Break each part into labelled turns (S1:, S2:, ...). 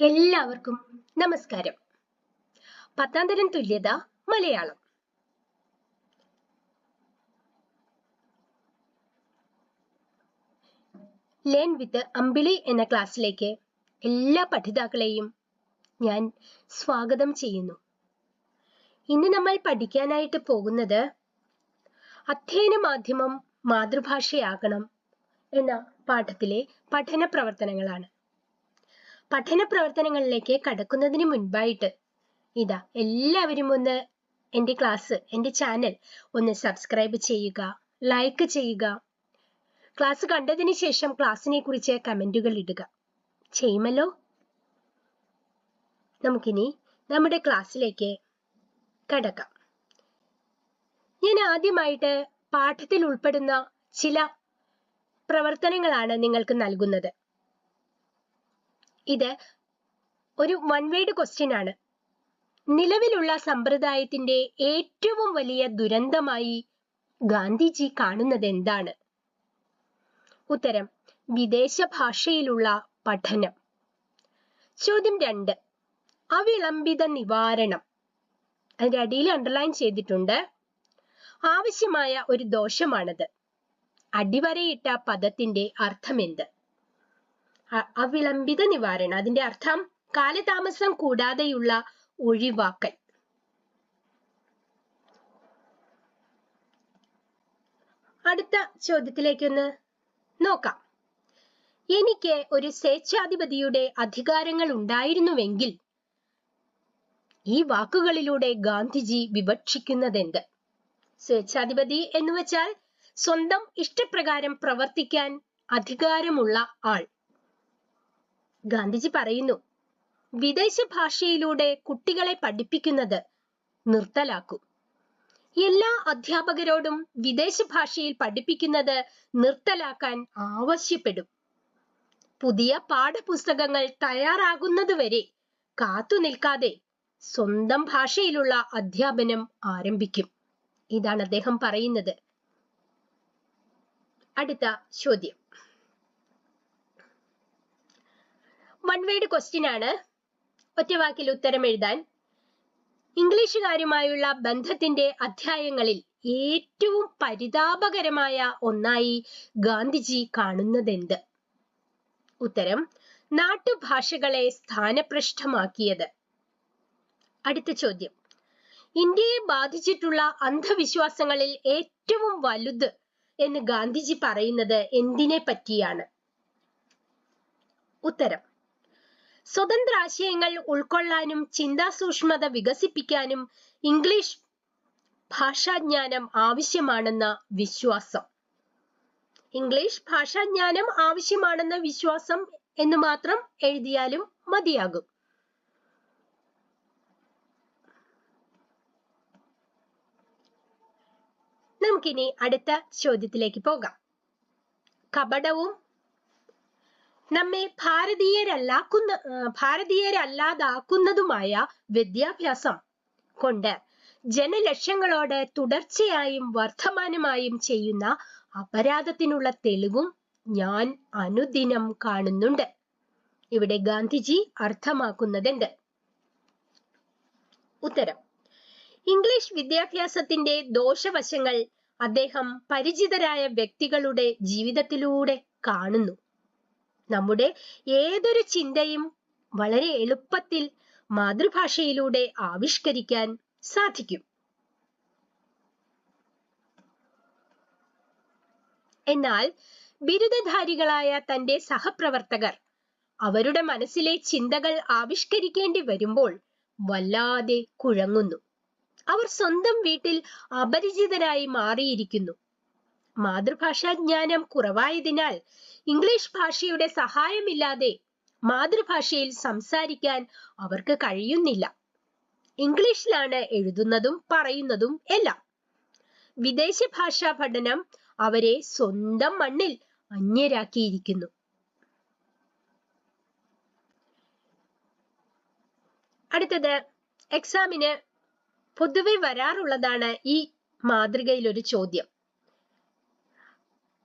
S1: എല്ലാവർക്കും നമസ്കാരം. പത്താം തരം തുല്യത മലയാളം. ലേൺ വിത്ത് അമ്പിളി എന്ന ക്ലാസ്സിലേക്ക് എല്ലാ പഠിതാക്കളെയും ഞാൻ സ്വാഗതം ചെയ്യുന്നു. ഇന്ന് നമ്മൾ പഠിക്കാനായിട്ട് പോകുന്നത് അധ്യയന മാധ്യമം മാതൃഭാഷയാകണം എന്ന പാഠത്തിലെ പഠന പ്രവർത്തനങ്ങളാണ്. പഠന പ്രവർത്തനങ്ങളിലേക്ക് കടക്കുന്നതിന് മുൻപായിട്ട് ഇതാ എല്ലാവരും ഒന്ന് എന്റെ ക്ലാസ് എന്റെ ചാനൽ ഒന്ന് സബ്സ്ക്രൈബ് ചെയ്യുക ലൈക്ക് ചെയ്യുക. ക്ലാസ് കണ്ടതിന് ശേഷം ക്ലാസ്സിനെ കുറിച്ച് കമന്റുകൾ ഇടുക. ചെയ്യുമല്ലോ? നമുക്കിനി നമ്മുടെ ക്ലാസ്സിലേക്ക് കടക്കാം. ഞാൻ ആദ്യമായിട്ട് പാഠത്തിൽ ഉൾപ്പെടുന്ന ചില പ്രവർത്തനങ്ങളാണ് നിങ്ങൾക്ക് നൽകുന്നത്. ഇത് ഒരു വൺ വേഡ് ക്വസ്റ്റ്യൻ ആണ്. നിലവിലുള്ള സമ്പ്രദായത്തിന്റെ ഏറ്റവും വലിയ ദുരന്തമായി ഗാന്ധിജി കാണുന്നത് എന്താണ്? ഉത്തരം വിദേശ ഭാഷയിലുള്ള പഠനം. ചോദ്യം രണ്ട് അവിളംബിത നിവാരണം. അതിന്റെ അടിയിൽ അണ്ടർലൈൻ ചെയ്തിട്ടുണ്ട്. ആവശ്യമായ ഒരു ദോഷമാണത്. അടിവരയിട്ട പദത്തിന്റെ അർത്ഥമെന്ത്? അ- അവിളംബിത നിവാരണം. അതിന്റെ അർത്ഥം കാലതാമസം കൂടാതെയുള്ള ഒഴിവാക്കൽ. അടുത്ത ചോദ്യത്തിലേക്ക് ഒന്ന് നോക്കാം. എനിക്ക് ഒരു സ്വേച്ഛാധിപതിയുടെ അധികാരങ്ങൾ ഉണ്ടായിരുന്നുവെങ്കിൽ ഈ വാക്കുകളിലൂടെ ഗാന്ധിജി വിവക്ഷിക്കുന്നതെന്ത്? സ്വേച്ഛാധിപതി എന്ന് വെച്ചാൽ സ്വന്തം ഇഷ്ടപ്രകാരം പ്രവർത്തിക്കാൻ അധികാരമുള്ള ആൾ. ഗാന്ധിജി പറയുന്നു. വിദേശ ഭാഷയിലൂടെ കുട്ടികളെ പഠിപ്പിക്കുന്നത് നിർത്തലാക്കും. എല്ലാ അധ്യാപകരോടും വിദേശ ഭാഷയിൽ പഠിപ്പിക്കുന്നത് നിർത്തലാക്കാൻ ആവശ്യപ്പെടും. പുതിയ പാഠപുസ്തകങ്ങൾ തയ്യാറാകുന്നതുവരെ കാത്തു നിൽക്കാതെ സ്വന്തം ഭാഷയിലുള്ള അധ്യാപനം ആരംഭിക്കും. ഇതാണ് അദ്ദേഹം പറയുന്നത്. അടുത്ത ചോദ്യം. വൺ വേഡ് ക്വസ്റ്റ്യൻ ആണ്. ഒറ്റ വാക്കിൽ ഉത്തരം എഴുതാൻ. ഇംഗ്ലീഷുകാരുമായുള്ള ബന്ധത്തിന്റെ അധ്യായങ്ങളിൽ ഏറ്റവും പരിതാപകരമായ ഒന്നായി ഗാന്ധിജി കാണുന്നതെന്ത്? ഉത്തരം നാട്ടുഭാഷകളെ സ്ഥാനപ്രഷ്ഠമാക്കിയത് അടുത്ത ചോദ്യം. ഇന്ത്യയെ ബാധിച്ചിട്ടുള്ള അന്ധവിശ്വാസങ്ങളിൽ ഏറ്റവും വലുത് എന്ന് ഗാന്ധിജി പറയുന്നത് എന്തിനെ പറ്റിയാണ്? ഉത്തരം സ്വതന്ത്ര ആശയങ്ങൾ ഉൾക്കൊള്ളാനും ചിന്താസൂക്ഷ്മത വികസിപ്പിക്കാനും ഇംഗ്ലീഷ് ഭാഷാജ്ഞാനം ആവശ്യമാണെന്ന വിശ്വാസം. ഇംഗ്ലീഷ് ഭാഷാജ്ഞാനം ആവശ്യമാണെന്ന വിശ്വാസം എന്ന് മാത്രം എഴുതിയാലും മതിയാകും. നമുക്കിനി അടുത്ത ചോദ്യത്തിലേക്ക് പോകാം. കപടവും നമ്മെ ഭാരതീയരല്ലാക്കുന്ന ഭാരതീയരല്ലാതാക്കുന്നതുമായ വിദ്യാഭ്യാസം കൊണ്ട് ജനലക്ഷ്യങ്ങളോട് തുടർച്ചയായും വർദ്ധമാനമായും ചെയ്യുന്ന അപരാധത്തിനുള്ള തെളിവും ഞാൻ അനുദിനം കാണുന്നുണ്ട്. ഇവിടെ ഗാന്ധിജി അർത്ഥമാക്കുന്നതുണ്ട് ഉത്തരം. ഇംഗ്ലീഷ് വിദ്യാഭ്യാസത്തിന്റെ ദോഷവശങ്ങൾ അദ്ദേഹം പരിചിതരായ വ്യക്തികളുടെ ജീവിതത്തിലൂടെ കാണുന്നു. നമ്മുടെ ഏതൊരു ചിന്തയും വളരെ എളുപ്പത്തിൽ മാതൃഭാഷയിലൂടെ ആവിഷ്കരിക്കാൻ സാധിക്കും. എന്നാൽ ബിരുദധാരികളായ തന്റെ സഹപ്രവർത്തകർ അവരുടെ മനസ്സിലെ ചിന്തകൾ ആവിഷ്കരിക്കേണ്ടി വരുമ്പോൾ വല്ലാതെ കുഴങ്ങുന്നു. അവർ സ്വന്തം വീട്ടിൽ അപരിചിതരായി മാറിയിരിക്കുന്നു. മാതൃഭാഷാ ജ്ഞാനം കുറവായതിനാൽ ഇംഗ്ലീഷ് ഭാഷയുടെ സഹായമില്ലാതെ മാതൃഭാഷയിൽ സംസാരിക്കാൻ അവർക്ക് കഴിയുന്നില്ല. ഇംഗ്ലീഷിലാണ് എഴുതുന്നതും പറയുന്നതും എല്ലാം. വിദേശ ഭാഷാ പഠനം അവരെ സ്വന്തം മണ്ണിൽ അന്യരാക്കിയിരിക്കുന്നു. അടുത്തത് എക്സാമിന് പൊതുവെ വരാറുള്ളതാണ് ഈ മാതൃകയിൽ ഒരു ചോദ്യം.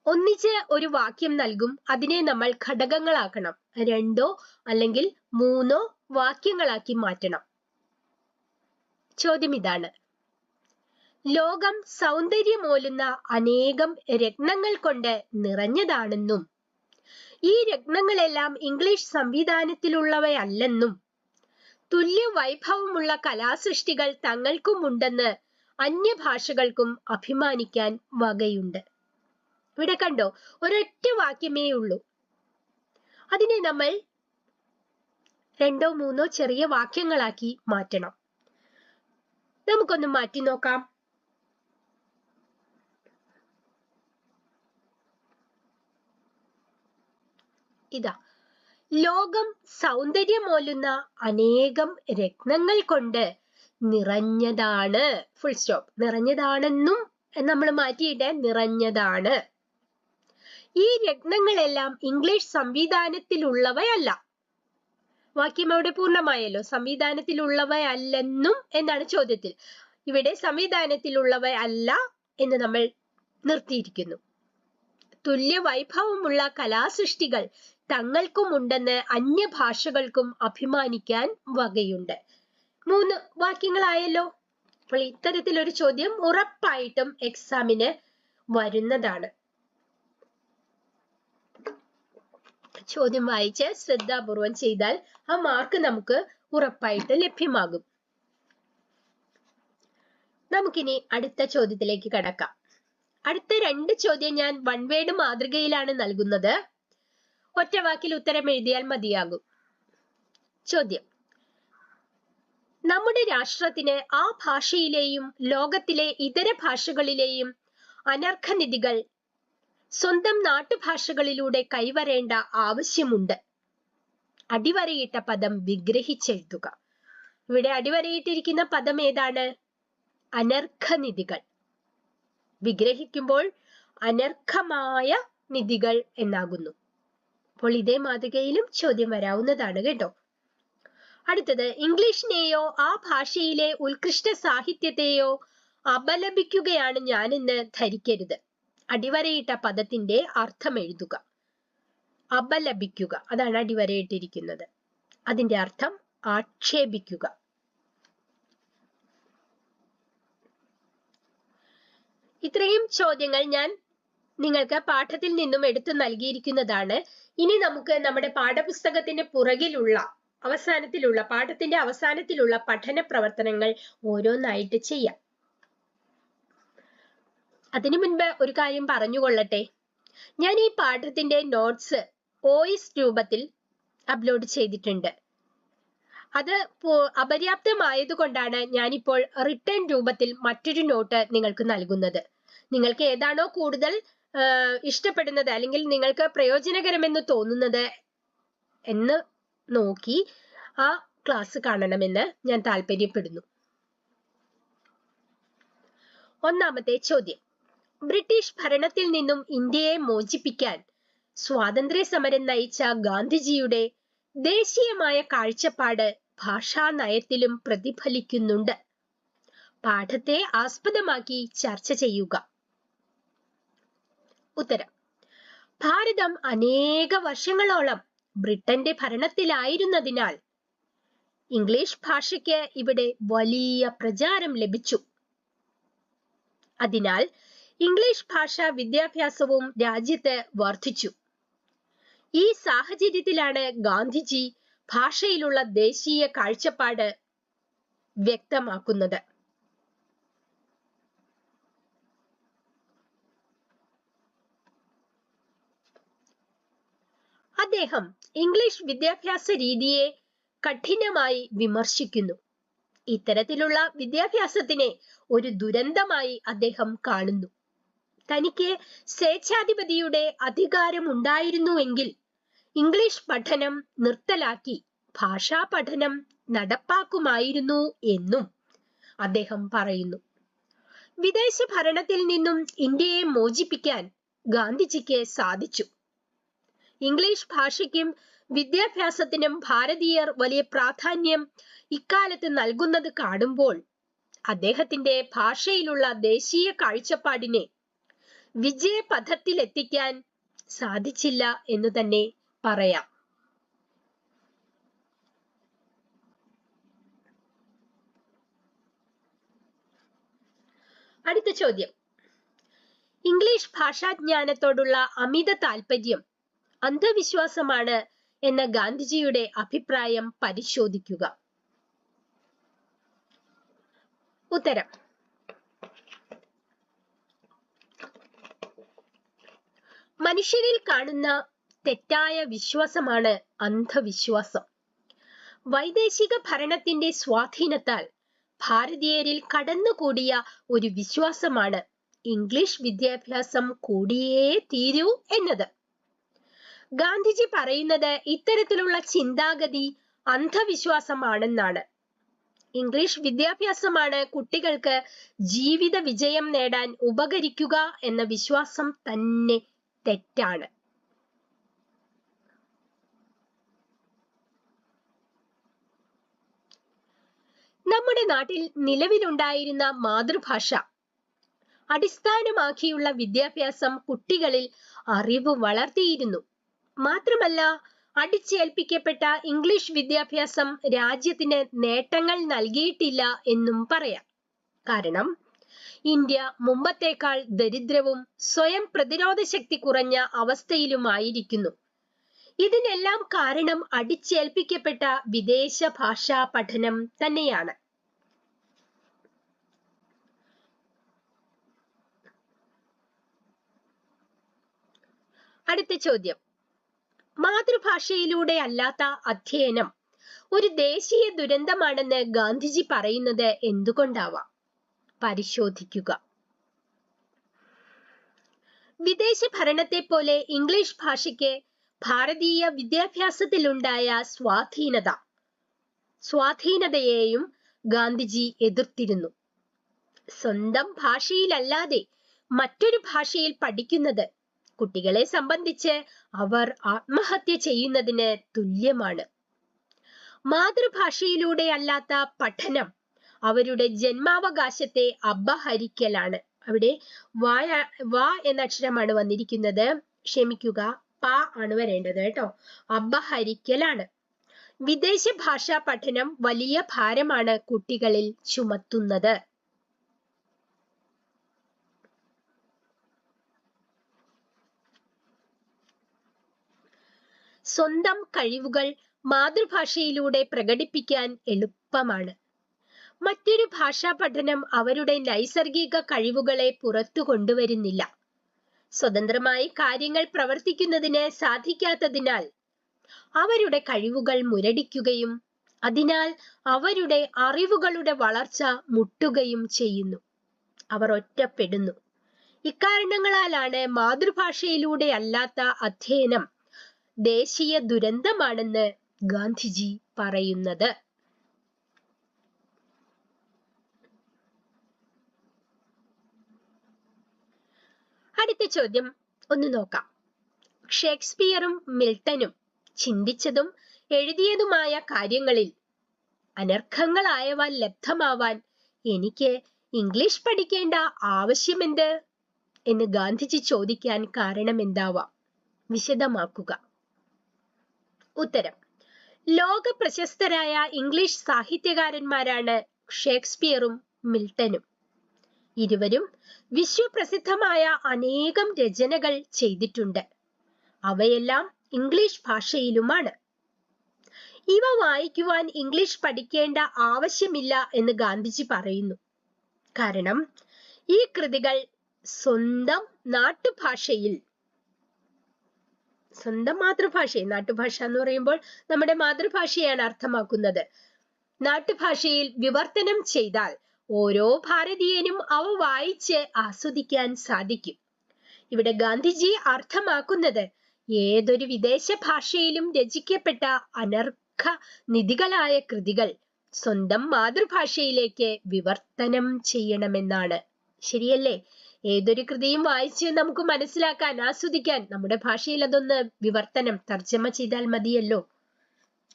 S1: ഒന്നിച്ച് ഒരു വാക്യം നൽകും. അതിനെ നമ്മൾ ഘടകങ്ങളാക്കണം. രണ്ടോ അല്ലെങ്കിൽ മൂന്നോ വാക്യങ്ങളാക്കി മാറ്റണം. ചോദ്യം ഇതാണ്. ലോകം സൗന്ദര്യമോലുന്ന അനേകം രത്നങ്ങൾ കൊണ്ട് നിറഞ്ഞതാണെന്നും ഈ രത്നങ്ങളെല്ലാം ഇംഗ്ലീഷ് സംവിധാനത്തിലുള്ളവയല്ലെന്നും തുല്യ വൈഭവമുള്ള കലാസൃഷ്ടികൾ തങ്ങൾക്കുമുണ്ടെന്ന് അന്യഭാഷകൾക്കും അഭിമാനിക്കാൻ വകയുണ്ട്. ഇവിടെ കണ്ടോ? ഒരൊറ്റ വാക്യമേ ഉള്ളൂ. അതിനെ നമ്മൾ രണ്ടോ മൂന്നോ ചെറിയ വാക്യങ്ങളാക്കി മാറ്റണം. നമുക്കൊന്ന് മാറ്റി നോക്കാം. ഇതാ. ലോകം സൗന്ദര്യമോലുന്ന അനേകം രത്നങ്ങൾ കൊണ്ട് നിറഞ്ഞതാണ്. ഫുൾ സ്റ്റോപ്പ് നിറഞ്ഞതാണെന്നും നമ്മൾ മാറ്റിയിട്ട് നിറഞ്ഞതാണ്. ഈ രത്നങ്ങളെല്ലാം ഇംഗ്ലീഷ് സംവിധാനത്തിലുള്ളവയല്ല. വാക്യം അവിടെ പൂർണമായല്ലോ? സംവിധാനത്തിലുള്ളവയല്ലെന്നും എന്നാണ് ചോദ്യത്തിൽ. ഇവിടെ സംവിധാനത്തിലുള്ളവയല്ല എന്ന് നമ്മൾ നിർത്തിയിരിക്കുന്നു. തുല്യ വൈഭവമുള്ള കലാസൃഷ്ടികൾ തങ്ങൾക്കും ഉണ്ടെന്ന് അന്യഭാഷകൾക്കും അഭിമാനിക്കാൻ വകയുണ്ട്. മൂന്ന് വാക്യങ്ങളായല്ലോ? അപ്പോൾ ഇത്തരത്തിലൊരു ചോദ്യം ഉറപ്പായിട്ടും എക്സാമിന് വരുന്നതാണ്. ചോദ്യം വായിച്ച് ശ്രദ്ധാപൂർവം ചെയ്താൽ ആ മാർക്ക് നമുക്ക് ഉറപ്പായിട്ട് ലഭ്യമാകും. നമുക്കിനി അടുത്ത ചോദ്യത്തിലേക്ക് കടക്കാം. അടുത്ത രണ്ട് ചോദ്യം ഞാൻ വൺ വേഡ് മാതൃകയിലാണ് നൽകുന്നത്. ഒറ്റ വാക്കിൽ ഉത്തരം എഴുതിയാൽ മതിയാകും. ചോദ്യം. നമ്മുടെ രാഷ്ട്രത്തിന് ആ ഭാഷയിലെയും ലോകത്തിലെ ഇതര ഭാഷകളിലെയും അനർഘനിധികൾ സ്വന്തം നാട്ടുഭാഷകളിലൂടെ കൈവരേണ്ട ആവശ്യമുണ്ട്. അടിവരയിട്ട പദം വിഗ്രഹിച്ചെഴുതുക. ഇവിടെ അടിവരയിട്ടിരിക്കുന്ന പദം ഏതാണ്? അനർഘ നിധികൾ വിഗ്രഹിക്കുമ്പോൾ അനർഘമായ നിധികൾ എന്നാകുന്നു. അപ്പോൾ ഇതേ മാതൃകയിലും ചോദ്യം വരാവുന്നതാണ് കേട്ടോ. അടുത്തത് ഇംഗ്ലീഷിനെയോ ആ ഭാഷയിലെ ഉത്കൃഷ്ട സാഹിത്യത്തെയോ അപലപിക്കുകയാണ് ഞാനെന്ന് ധരിക്കരുത്. അടിവരയിട്ട പദത്തിന്റെ അർത്ഥം എഴുതുക. അപലപിക്കുക. അതാണ് അടിവരയിട്ടിരിക്കുന്നത്. അതിന്റെ അർത്ഥം ആക്ഷേപിക്കുക. ഇത്രയും ചോദ്യങ്ങൾ ഞാൻ നിങ്ങൾക്ക് പാഠത്തിൽ നിന്നും എടുത്തു നൽകിയിരിക്കുന്നതാണ്. ഇനി നമുക്ക് നമ്മുടെ പാഠപുസ്തകത്തിന്റെ പുറകിലുള്ള അവസാനത്തിലുള്ള പാഠത്തിന്റെ അവസാനത്തിലുള്ള പഠന പ്രവർത്തനങ്ങൾ ഓരോന്നായിട്ട് ചെയ്യാം. അതിനു മുൻപ് ഒരു കാര്യം പറഞ്ഞുകൊള്ളട്ടെ. ഞാൻ ഈ പാഠത്തിന്റെ നോട്ട്സ് വോയിസ് രൂപത്തിൽ അപ്ലോഡ് ചെയ്തിട്ടുണ്ട്. അത് അപര്യാപ്തമായതുകൊണ്ടാണ് ഞാനിപ്പോൾ റിട്ടേൺ രൂപത്തിൽ മറ്റൊരു നോട്ട് നിങ്ങൾക്ക് നൽകുന്നത്. നിങ്ങൾക്ക് ഏതാണോ കൂടുതൽ ഇഷ്ടപ്പെടുന്നത് അല്ലെങ്കിൽ നിങ്ങൾക്ക് പ്രയോജനകരമെന്ന് തോന്നുന്നത് എന്ന് നോക്കി ആ ക്ലാസ് കാണണമെന്ന് ഞാൻ താല്പര്യപ്പെടുന്നു. ഒന്നാമത്തെ ചോദ്യം. ബ്രിട്ടീഷ് ഭരണത്തിൽ നിന്നും ഇന്ത്യയെ മോചിപ്പിക്കാൻ സ്വാതന്ത്ര്യ സമരം നയിച്ച ഗാന്ധിജിയുടെ ദേശീയമായ കാഴ്ചപ്പാട് ഭാഷാ നയത്തിലും പ്രതിഫലിക്കുന്നുണ്ട്. പാഠത്തെ ആസ്പദമാക്കി ചർച്ച ചെയ്യുക. ഉത്തരം. ഭാരതം അനേക വർഷങ്ങളോളം ബ്രിട്ടന്റെ ഭരണത്തിലായിരുന്നതിനാൽ ഇംഗ്ലീഷ് ഭാഷയ്ക്ക് ഇവിടെ വലിയ പ്രചാരം ലഭിച്ചു. അതിനാൽ ഇംഗ്ലീഷ് ഭാഷാ വിദ്യാഭ്യാസവും രാജ്യത്ത് വർദ്ധിച്ചു ഈ സാഹചര്യത്തിലാണ് ഗാന്ധിജി ഭാഷയിലുള്ള ദേശീയ കാഴ്ചപ്പാട് വ്യക്തമാക്കുന്നത്. അദ്ദേഹം ഇംഗ്ലീഷ് വിദ്യാഭ്യാസ രീതിയെ കഠിനമായി വിമർശിക്കുന്നു. ഇത്തരത്തിലുള്ള വിദ്യാഭ്യാസത്തിനെ ഒരു ദുരന്തമായി അദ്ദേഹം കാണുന്നു. തനിക്ക് സ്വേച്ഛാധിപതിയുടെ അധികാരം ഉണ്ടായിരുന്നുവെങ്കിൽ ഇംഗ്ലീഷ് പഠനം നിർത്തലാക്കി ഭാഷാ പഠനം നടപ്പാക്കുമായിരുന്നു എന്നും അദ്ദേഹം പറയുന്നു. വിദേശ ഭരണത്തിൽ നിന്നും ഇന്ത്യയെ മോചിപ്പിക്കാൻ ഗാന്ധിജിക്ക് സാധിച്ചു. ഇംഗ്ലീഷ് ഭാഷയ്ക്കും വിദ്യാഭ്യാസത്തിനും ഭാരതീയർ വലിയ പ്രാധാന്യം ഇക്കാലത്ത് നൽകുന്നത് കാണുമ്പോൾ അദ്ദേഹത്തിന്റെ ഭാഷയിലുള്ള ദേശീയ കാഴ്ചപ്പാടിനെ വിജയപഥത്തിലെത്തിക്കാൻ സാധിച്ചില്ല എന്ന് തന്നെ പറയാം. അടുത്ത ചോദ്യം. ഇംഗ്ലീഷ് ഭാഷാജ്ഞാനത്തോടുള്ള അമിത താൽപര്യം അന്ധവിശ്വാസമാണ് എന്ന ഗാന്ധിജിയുടെ അഭിപ്രായം പരിശോധിക്കുക. ഉത്തരം. മനുഷ്യരിൽ കാണുന്ന തെറ്റായ വിശ്വാസമാണ് അന്ധവിശ്വാസം. വൈദേശിക ഭരണത്തിന്റെ സ്വാധീനത്താൽ ഭാരതീയരിൽ കടന്നുകൂടിയ ഒരു വിശ്വാസമാണ് ഇംഗ്ലീഷ് വിദ്യാഭ്യാസം കൂടിയേ തീരൂ എന്നത്. ഗാന്ധിജി പറയുന്നത് ഇത്തരത്തിലുള്ള ചിന്താഗതി അന്ധവിശ്വാസമാണെന്നാണ്. ഇംഗ്ലീഷ് വിദ്യാഭ്യാസമാണ് കുട്ടികൾക്ക് ജീവിത വിജയം നേടാൻ ഉപകരിക്കുക എന്ന വിശ്വാസം തന്നെ തെറ്റാണ്. നമ്മുടെ നാട്ടിൽ നിലവിലുണ്ടായിരുന്ന മാതൃഭാഷ അടിസ്ഥാനമാക്കിയുള്ള വിദ്യാഭ്യാസം കുട്ടികളിൽ അറിവ് വളർത്തിയിരുന്നു. മാത്രമല്ല അടിച്ചേൽപ്പിക്കപ്പെട്ട ഇംഗ്ലീഷ് വിദ്യാഭ്യാസം രാജ്യത്തിന് നേട്ടങ്ങൾ നൽകിയിട്ടില്ല എന്നും പറയാം. കാരണം ഇന്ത്യ മുമ്പത്തേക്കാൾ ദരിദ്രവും സ്വയം പ്രതിരോധ ശക്തി കുറഞ്ഞ അവസ്ഥയിലുമായിരിക്കുന്നു. ഇതിനെല്ലാം കാരണം അടിച്ചേൽപ്പിക്കപ്പെട്ട വിദേശ ഭാഷാ പഠനം തന്നെയാണ്. അടുത്ത ചോദ്യം. മാതൃഭാഷയിലൂടെ അല്ലാത്ത അധ്യയനം ഒരു ദേശീയ ദുരന്തമാണെന്ന് ഗാന്ധിജി പറയുന്നത് എന്തുകൊണ്ടാവാം? പരിശോധിക്കുക. വിദേശ ഭരണത്തെ പോലെ ഇംഗ്ലീഷ് ഭാഷയ്ക്ക് ഭാരതീയ വിദ്യാഭ്യാസത്തിലുണ്ടായ സ്വാധീനത സ്വാധീനതയെയും ഗാന്ധിജി എതിർത്തിരുന്നു. സ്വന്തം ഭാഷയിലല്ലാതെ മറ്റൊരു ഭാഷയിൽ പഠിക്കുന്നത് കുട്ടികളെ സംബന്ധിച്ച് അവർ ആത്മഹത്യ ചെയ്യുന്നതിന് തുല്യമാണ്. മാതൃഭാഷയിലൂടെ അല്ലാത്ത പഠനം അവരുടെ ജന്മാവകാശത്തെ അപഹരിക്കലാണ്. അവിടെ വായ വാ എന്ന അക്ഷരമാണ് വന്നിരിക്കുന്നത്. ക്ഷമിക്കുക പ ആണ് വരേണ്ടത് കേട്ടോ. അപഹരിക്കലാണ്. വിദേശ ഭാഷാ പഠനം വലിയ ഭാരമാണ് കുട്ടികളിൽ ചുമത്തുന്നത്. സ്വന്തം കഴിവുകൾ മാതൃഭാഷയിലൂടെ പ്രകടിപ്പിക്കാൻ എളുപ്പമാണ്. മറ്റൊരു ഭാഷാ പഠനം അവരുടെ നൈസർഗിക കഴിവുകളെ പുറത്തു കൊണ്ടുവരുന്നില്ല. സ്വതന്ത്രമായി കാര്യങ്ങൾ പ്രവർത്തിക്കുന്നതിന് സാധിക്കാത്തതിനാൽ അവരുടെ കഴിവുകൾ മുരടിക്കുകയും അതിനാൽ അവരുടെ അറിവുകളുടെ വളർച്ച മുട്ടുകയും ചെയ്യുന്നു. അവർ ഒറ്റപ്പെടുന്നു. ഇക്കാരണങ്ങളാലാണ് മാതൃഭാഷയിലൂടെ അല്ലാത്ത അധ്യയനം ദേശീയ ദുരന്തമാണെന്ന് ഗാന്ധിജി പറയുന്നത്. അടുത്ത ചോദ്യം ഒന്ന് നോക്കാം. ഷേക്സ്പിയറും മിൽട്ടനും ചിന്തിച്ചതും എഴുതിയതുമായ കാര്യങ്ങളിൽ അനർഘങ്ങളായവ ലബ്ധമാവാൻ എനിക്ക് ഇംഗ്ലീഷ് പഠിക്കേണ്ട ആവശ്യമെന്ത്? എന്ന് ഗാന്ധിജി ചോദിക്കാൻ കാരണം എന്താവാം? വിശദമാക്കുക. ഉത്തരം. ലോക പ്രശസ്തരായ ഇംഗ്ലീഷ് സാഹിത്യകാരന്മാരാണ് ഷേക്സ്പിയറും മിൽട്ടനും. ഇരുവരും വിശ്വപ്രസിദ്ധമായ അനേകം രചനകൾ ചെയ്തിട്ടുണ്ട്. അവയെല്ലാം ഇംഗ്ലീഷ് ഭാഷയിലുമാണ്. ഇവ വായിക്കുവാൻ ഇംഗ്ലീഷ് പഠിക്കേണ്ട ആവശ്യമില്ല എന്ന് ഗാന്ധിജി പറയുന്നു. കാരണം ഈ കൃതികൾ സ്വന്തം നാട്ടുഭാഷയിൽ സ്വന്തം മാതൃഭാഷയിൽ നാട്ടുഭാഷ എന്ന് പറയുമ്പോൾ നമ്മുടെ മാതൃഭാഷയാണ് അർത്ഥമാക്കുന്നത്. നാട്ടുഭാഷയിൽ വിവർത്തനം ചെയ്താൽ ഓരോ ഭാരതീയനും അവ വായിച്ച് ആസ്വദിക്കാൻ സാധിക്കും. ഇവിടെ ഗാന്ധിജി അർത്ഥമാക്കുന്നത് ഏതൊരു വിദേശ ഭാഷയിലും രചിക്കപ്പെട്ട അനർഘ നിധികളായ കൃതികൾ സ്വന്തം മാതൃഭാഷയിലേക്ക് വിവർത്തനം ചെയ്യണമെന്നാണ്. ശരിയല്ലേ? ഏതൊരു കൃതിയും വായിച്ച് നമുക്ക് മനസ്സിലാക്കാൻ ആസ്വദിക്കാൻ നമ്മുടെ ഭാഷയിൽ അതൊന്ന് വിവർത്തനം തർജമ ചെയ്താൽ മതിയല്ലോ.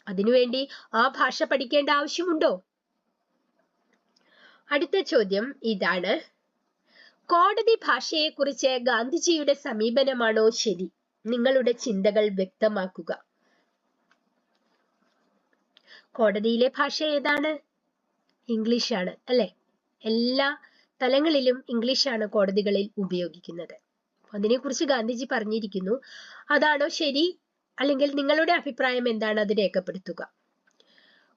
S1: അതിനുവേണ്ടി ആ ഭാഷ പഠിക്കേണ്ട ആവശ്യമുണ്ടോ? അടുത്ത ചോദ്യം ഇതാണ്. കോടതി ഭാഷയെക്കുറിച്ച് ഗാന്ധിജിയുടെ സമീപനമാണോ ശരി? നിങ്ങളുടെ ചിന്തകൾ വ്യക്തമാക്കുക. കോടതിയിലെ ഭാഷ ഏതാണ്? ഇംഗ്ലീഷ് ആണ് അല്ലെ? എല്ലാ തലങ്ങളിലും ഇംഗ്ലീഷ് ആണ് കോടതികളിൽ ഉപയോഗിക്കുന്നത്. അതിനെക്കുറിച്ച് ഗാന്ധിജി പറഞ്ഞിരിക്കുന്നു. അതാണോ ശരി? അല്ലെങ്കിൽ നിങ്ങളുടെ അഭിപ്രായം എന്താണ്? അത് രേഖപ്പെടുത്തുക.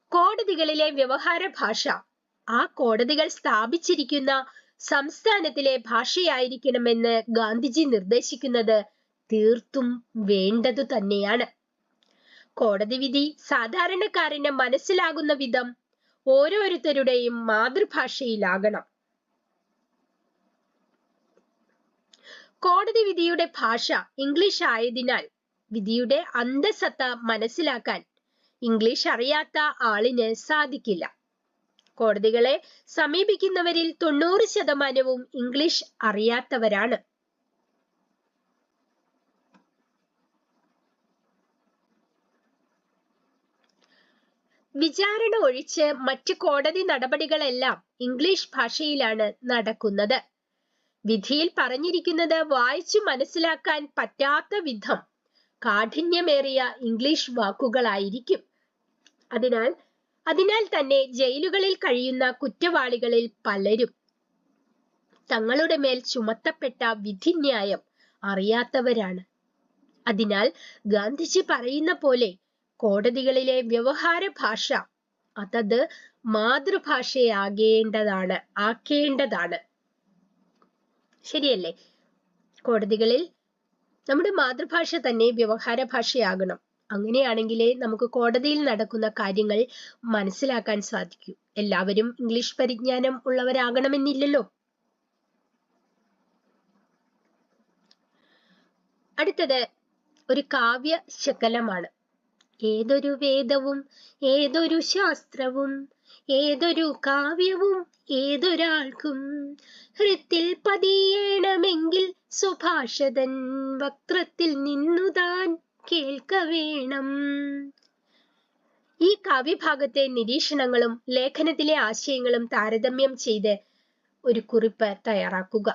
S1: കോടതികളിലെ വ്യവഹാര ഭാഷ ആ കോടതികൾ സ്ഥാപിച്ചിരിക്കുന്ന സംസ്ഥാനത്തിലെ ഭാഷയായിരിക്കണമെന്ന് ഗാന്ധിജി നിർദ്ദേശിക്കുന്നത് തീർത്തും വേണ്ടതു തന്നെയാണ്. കോടതി വിധി സാധാരണക്കാരന് മനസ്സിലാകുന്ന വിധം ഓരോരുത്തരുടെയും മാതൃഭാഷയിലാകണം. കോടതി വിധിയുടെ ഭാഷ ഇംഗ്ലീഷ് ആയതിനാൽ വിധിയുടെ അന്തസത്ത മനസ്സിലാക്കാൻ ഇംഗ്ലീഷ് അറിയാത്ത ആളിന് സാധിക്കില്ല. കോടതികളെ സമീപിക്കുന്നവരിൽ തൊണ്ണൂറ് ശതമാനവും ഇംഗ്ലീഷ് അറിയാത്തവരാണ്. വിചാരണ ഒഴിച്ച് മറ്റ് കോടതി നടപടികളെല്ലാം ഇംഗ്ലീഷ് ഭാഷയിലാണ് നടക്കുന്നത്. വിധിയിൽ പറഞ്ഞിരിക്കുന്നത് വായിച്ചു മനസ്സിലാക്കാൻ പറ്റാത്ത വിധം കാഠിന്യമേറിയ ഇംഗ്ലീഷ് വാക്കുകളായിരിക്കും. അതിനാൽ അതിനാൽ തന്നെ ജയിലുകളിൽ കഴിയുന്ന കുറ്റവാളികളിൽ പലരും തങ്ങളുടെ മേൽ ചുമത്തപ്പെട്ട വിധിന്യായം അറിയാത്തവരാണ്. അതിനാൽ ഗാന്ധിജി പറയുന്ന പോലെ കോടതികളിലെ വ്യവഹാര ഭാഷ അതത് മാതൃഭാഷയാകേണ്ടതാണ് ആക്കേണ്ടതാണ്. ശരിയല്ലേ? കോടതികളിൽ നമ്മുടെ മാതൃഭാഷ തന്നെ വ്യവഹാര ഭാഷയാകണം. അങ്ങനെയാണെങ്കിലേ നമുക്ക് കോടതിയിൽ നടക്കുന്ന കാര്യങ്ങൾ മനസ്സിലാക്കാൻ സാധിക്കൂ. എല്ലാവരും ഇംഗ്ലീഷ് പരിജ്ഞാനം ഉള്ളവരാകണമെന്നില്ലല്ലോ. അടുത്തത് ഒരു കാവ്യ ശകലമാണ്. ഏതൊരു വേദവും ഏതൊരു ശാസ്ത്രവും ഏതൊരു കാവ്യവും ഏതൊരാൾക്കും ഹൃത്തിൽ പതിയേണമെങ്കിൽ സുഭാഷതൻ വക്രത്തിൽ നിന്നുതാൻ കേൾക്ക വേണം. ഈ കാവ്യഭാഗത്തെ നിരീക്ഷണങ്ങളും ലേഖനത്തിലെ ആശയങ്ങളും താരതമ്യം ചെയ്ത് ഒരു കുറിപ്പ് തയ്യാറാക്കുക.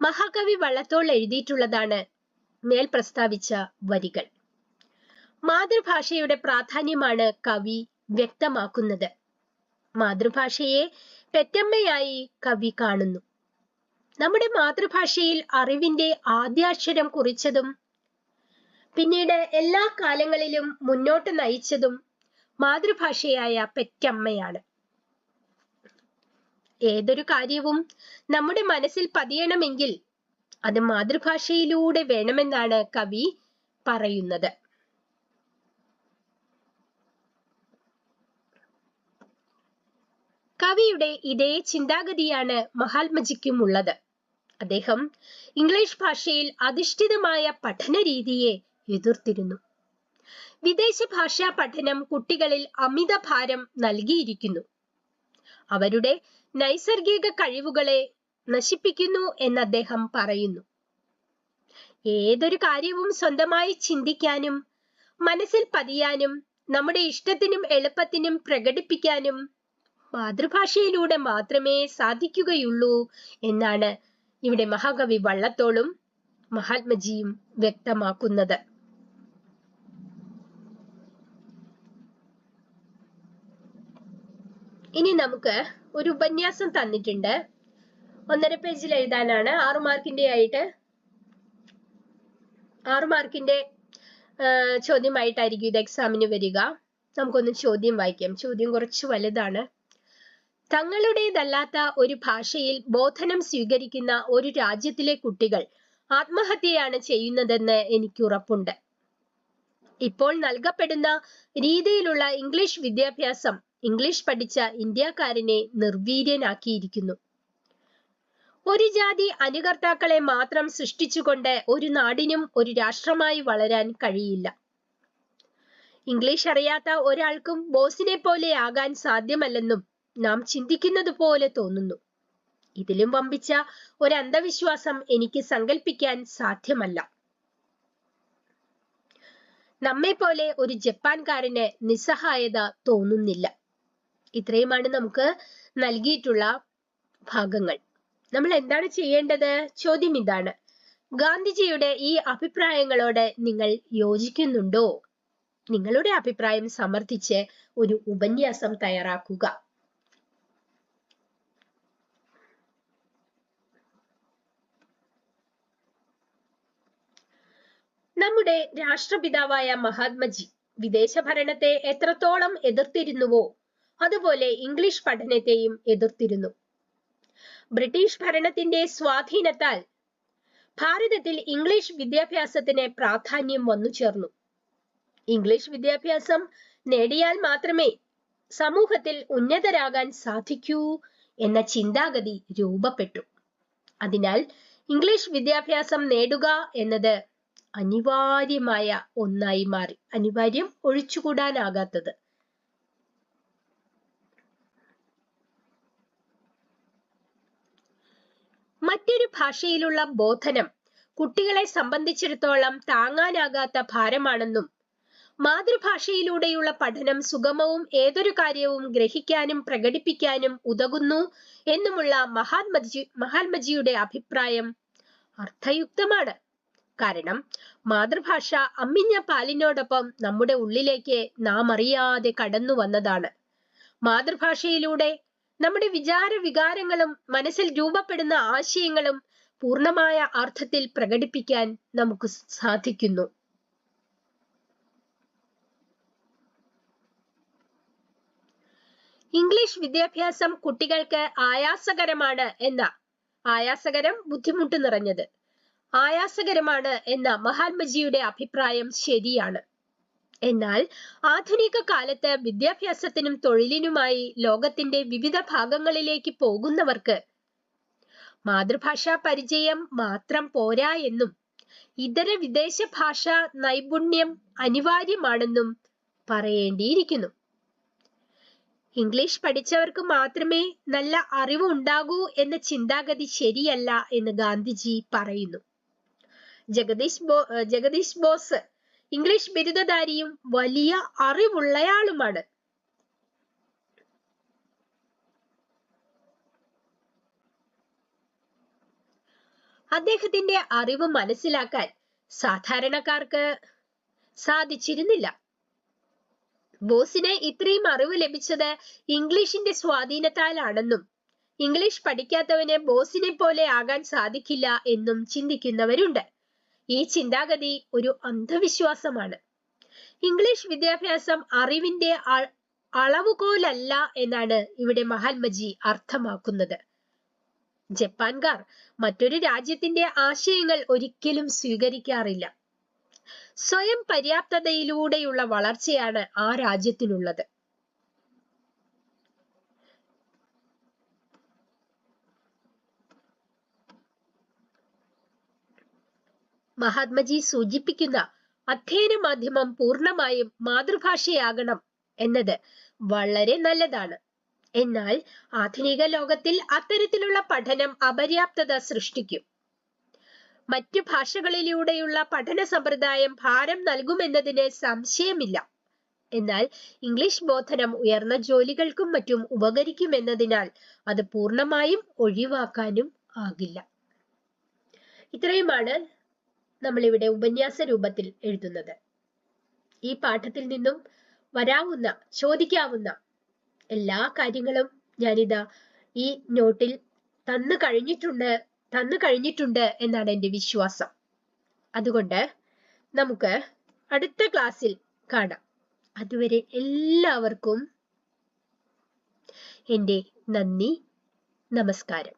S1: മഹാകവി വള്ളത്തോൾ എഴുതിയിട്ടുള്ളതാണ് മേൽ പ്രസ്താവിച്ച വരികൾ. മാതൃഭാഷയുടെ പ്രാധാന്യമാണ് കവി വ്യക്തമാക്കുന്നത്. മാതൃഭാഷയെ പെറ്റമ്മയായി കവി കാണുന്നു. നമ്മുടെ മാതൃഭാഷയിൽ അറിവിന്റെ ആദ്യാക്ഷരം കുറിച്ചതും പിന്നീട് എല്ലാ കാലങ്ങളിലും മുന്നോട്ട് നയിച്ചതും മാതൃഭാഷയായ പെറ്റമ്മയാണ്. ഏതൊരു കാര്യവും നമ്മുടെ മനസ്സിൽ പതിയണമെങ്കിൽ അത് മാതൃഭാഷയിലൂടെ വേണമെന്നാണ് കവി പറയുന്നത്. കവിയുടെ ഇതേ ചിന്താഗതിയാണ് മഹാത്മജിക്കും ഉള്ളത് അദ്ദേഹം ഇംഗ്ലീഷ് ഭാഷയിൽ അധിഷ്ഠിതമായ പഠന രീതിയെ എതിർത്തിരുന്നു. വിദേശ ഭാഷാ പഠനം കുട്ടികളിൽ അമിത ഭാരം നൽകിയിരിക്കുന്നു. അവരുടെ നൈസർഗിക കഴിവുകളെ നശിപ്പിക്കുന്നു എന്ന് അദ്ദേഹം പറയുന്നു. ഏതൊരു കാര്യവും സ്വന്തമായി ചിന്തിക്കാനും മനസ്സിൽ പതിയാനും നമ്മുടെ ഇഷ്ടത്തിനും എളുപ്പത്തിനും പ്രകടിപ്പിക്കാനും മാതൃഭാഷയിലൂടെ മാത്രമേ സാധിക്കുകയുള്ളൂ എന്നാണ് ഇവിടെ മഹാകവി വള്ളത്തോളും മഹാത്മജിയും വ്യക്തമാക്കുന്നത്. ഇനി നമുക്ക് ഒരു ഉപന്യാസം തന്നിട്ടുണ്ട്. ഒന്നര പേജിൽ എഴുതാനാണ്. ആറു മാർക്കിന്റെ ആയിട്ട് ആറു മാർക്കിന്റെ ചോദ്യമായിട്ടായിരിക്കും ഇത് എക്സാമിന് വരിക. നമുക്കൊന്ന് ചോദ്യം വായിക്കാം. ചോദ്യം കുറച്ച് വലുതാണ്. തങ്ങളുടേതല്ലാത്ത ഒരു ഭാഷയിൽ ബോധനം സ്വീകരിക്കുന്ന ഒരു രാജ്യത്തിലെ കുട്ടികൾ ആത്മഹത്യയാണ് ചെയ്യുന്നതെന്ന് എനിക്ക് ഉറപ്പുണ്ട് ഇപ്പോൾ നൽകപ്പെടുന്ന രീതിയിലുള്ള ഇംഗ്ലീഷ് വിദ്യാഭ്യാസം ഇംഗ്ലീഷ് പഠിച്ച ഇന്ത്യക്കാരനെ നിർവീര്യനാക്കിയിരിക്കുന്നു. ഒരു ജാതി അനുകർത്താക്കളെ മാത്രം സൃഷ്ടിച്ചുകൊണ്ട് ഒരു നാടിനും ഒരു രാഷ്ട്രമായി വളരാൻ കഴിയില്ല. ഇംഗ്ലീഷ് അറിയാത്ത ഒരാൾക്കും ബോസിനെ പോലെ ആകാൻ സാധ്യമല്ലെന്നും നാം ചിന്തിക്കുന്നത് പോലെ തോന്നുന്നു. ഇതിലും വമ്പിച്ച ഒരു അന്ധവിശ്വാസം എനിക്ക് സങ്കല്പിക്കാൻ സാധ്യമല്ല. നമ്മെ പോലെ ഒരു ജപ്പാൻകാരന് നിസ്സഹായത തോന്നുന്നില്ല. ഇത്രയുമാണ് നമുക്ക് നൽകിയിട്ടുള്ള ഭാഗങ്ങൾ. നമ്മൾ എന്താണ് ചെയ്യേണ്ടത്? ചോദ്യം ഇതാണ്. ഗാന്ധിജിയുടെ ഈ അഭിപ്രായങ്ങളോട് നിങ്ങൾ യോജിക്കുന്നുണ്ടോ? നിങ്ങളുടെ അഭിപ്രായം സമർത്ഥിച്ച് ഒരു ഉപന്യാസം തയ്യാറാക്കുക. നമ്മുടെ രാഷ്ട്രപിതാവായ മഹാത്മജി വിദേശ ഭരണത്തെ എത്രത്തോളം എതിർത്തിരുന്നുവോ അതുപോലെ ഇംഗ്ലീഷ് പഠനത്തെയും എതിർത്തിരുന്നു. ബ്രിട്ടീഷ് ഭരണത്തിന്റെ സ്വാധീനത്താൽ ഭാരതത്തിൽ ഇംഗ്ലീഷ് വിദ്യാഭ്യാസത്തിന് പ്രാധാന്യം വന്നു ചേർന്നു. ഇംഗ്ലീഷ് വിദ്യാഭ്യാസം നേടിയാൽ മാത്രമേ സമൂഹത്തിൽ ഉന്നതരാകാൻ സാധിക്കൂ എന്ന ചിന്താഗതി രൂപപ്പെട്ടു. അതിനാൽ ഇംഗ്ലീഷ് വിദ്യാഭ്യാസം നേടുക എന്നത് അനിവാര്യമായ ഒന്നായി മാറി. അനിവാര്യം ഒഴിച്ചുകൂടാനാകാത്തത്. മറ്റൊരു ഭാഷയിലുള്ള ബോധനം കുട്ടികളെ സംബന്ധിച്ചിടത്തോളം താങ്ങാനാകാത്ത ഭാരമാണെന്നും മാതൃഭാഷയിലൂടെയുള്ള പഠനം സുഗമവും ഏതൊരു കാര്യവും ഗ്രഹിക്കാനും പ്രകടിപ്പിക്കാനും ഉതകുന്നു എന്നുമുള്ള മഹാത്മജി മഹാത്മജിയുടെ അഭിപ്രായം അർത്ഥയുക്തമാണ്. കാരണം മാതൃഭാഷ അമ്മിഞ്ഞ പാലിനോടൊപ്പം നമ്മുടെ ഉള്ളിലേക്ക് നാം അറിയാതെ കടന്നു വന്നതാണ്. മാതൃഭാഷയിലൂടെ നമ്മുടെ വിചാര വികാരങ്ങളും മനസ്സിൽ രൂപപ്പെടുന്ന ആശയങ്ങളും പൂർണമായ അർത്ഥത്തിൽ പ്രകടിപ്പിക്കാൻ നമുക്ക് സാധിക്കുന്നു. ഇംഗ്ലീഷ് വിദ്യാഭ്യാസം കുട്ടികൾക്ക് ആയാസകരമാണ് എന്ന. ആയാസകരം ബുദ്ധിമുട്ട് നിറഞ്ഞത്. ആയാസകരമാണ് എന്ന മഹാത്മജിയുടെ അഭിപ്രായം ശരിയാണ്. എന്നാൽ ആധുനിക കാലത്ത് വിദ്യാഭ്യാസത്തിനും തൊഴിലിനുമായി ലോകത്തിന്റെ വിവിധ ഭാഗങ്ങളിലേക്ക് പോകുന്നവർക്ക് മാതൃഭാഷാ പരിചയം മാത്രം പോരാ എന്നും ഇതര വിദേശ ഭാഷാ നൈപുണ്യം അനിവാര്യമാണെന്നും പറയേണ്ടിയിരിക്കുന്നു. ഇംഗ്ലീഷ് പഠിച്ചവർക്ക് മാത്രമേ നല്ല അറിവ് ഉണ്ടാകൂ എന്ന ചിന്താഗതി ശരിയല്ല എന്ന് ഗാന്ധിജി പറയുന്നു. ജഗദീഷ് ബോ ജഗദീഷ് ബോസ്. ഇംഗ്ലീഷ് ബിരുദധാരിയും വലിയ അറിവുള്ളയാളുമാണ്. അദ്ദേഹത്തിന്റെ അറിവ് മനസ്സിലാക്കാൻ സാധാരണക്കാർക്ക് സാധിച്ചിരുന്നില്ല. ബോസിന് ഇത്രയും അറിവ് ലഭിച്ചത് ഇംഗ്ലീഷിന്റെ സ്വാധീനത്താലാണെന്നും ഇംഗ്ലീഷ് പഠിക്കാത്തവന് ബോസിനെ പോലെ ആകാൻ സാധിക്കില്ല എന്നും ചിന്തിക്കുന്നവരുണ്ട്. ഈ ചിന്താഗതി ഒരു അന്ധവിശ്വാസമാണ്. ഇംഗ്ലീഷ് വിദ്യാഭ്യാസം അറിവിന്റെ അളവുകോലല്ല എന്നാണ് ഇവിടെ മഹാത്മജി അർത്ഥമാക്കുന്നത്. ജപ്പാൻകാർ മറ്റൊരു രാജ്യത്തിന്റെ ആശയങ്ങൾ ഒരിക്കലും സ്വീകരിക്കാറില്ല. സ്വയം പര്യാപ്തതയിലൂടെയുള്ള വളർച്ചയാണ് ആ രാജ്യത്തിനുള്ളത്. മഹാത്മജി സൂചിപ്പിക്കുന്ന അധ്യയന മാധ്യമം പൂർണമായും മാതൃഭാഷയാകണം എന്നത് വളരെ നല്ലതാണ്. എന്നാൽ ആധുനിക ലോകത്തിൽ അത്തരത്തിലുള്ള പഠനം അപര്യാപ്തത സൃഷ്ടിക്കും. മറ്റു ഭാഷകളിലൂടെയുള്ള പഠന സമ്പ്രദായം ഭാരം നൽകുമെന്നതിന് സംശയമില്ല. എന്നാൽ ഇംഗ്ലീഷ് ബോധനം ഉയർന്ന ജോലികൾക്കും മറ്റും ഉപകരിക്കുമെന്നതിനാൽ അത് പൂർണമായും ഒഴിവാക്കാനും ആകില്ല. ഇത്രയുമാണ് നമ്മൾ ഇവിടെ ഉപന്യാസ രൂപത്തിൽ എഴുതുന്നത്. ഈ പാഠത്തിൽ നിന്നും വരാവുന്ന ചോദിക്കാവുന്ന എല്ലാ കാര്യങ്ങളും ഞാനിതാ ഈ നോട്ടിൽ തന്നു കഴിഞ്ഞിട്ടുണ്ട് തന്നു കഴിഞ്ഞിട്ടുണ്ട് എന്നാണ് എന്റെ വിശ്വാസം. അതുകൊണ്ട് നമുക്ക് അടുത്ത ക്ലാസ്സിൽ കാണാം. അതുവരെ എല്ലാവർക്കും എന്റെ നന്ദി നമസ്കാരം.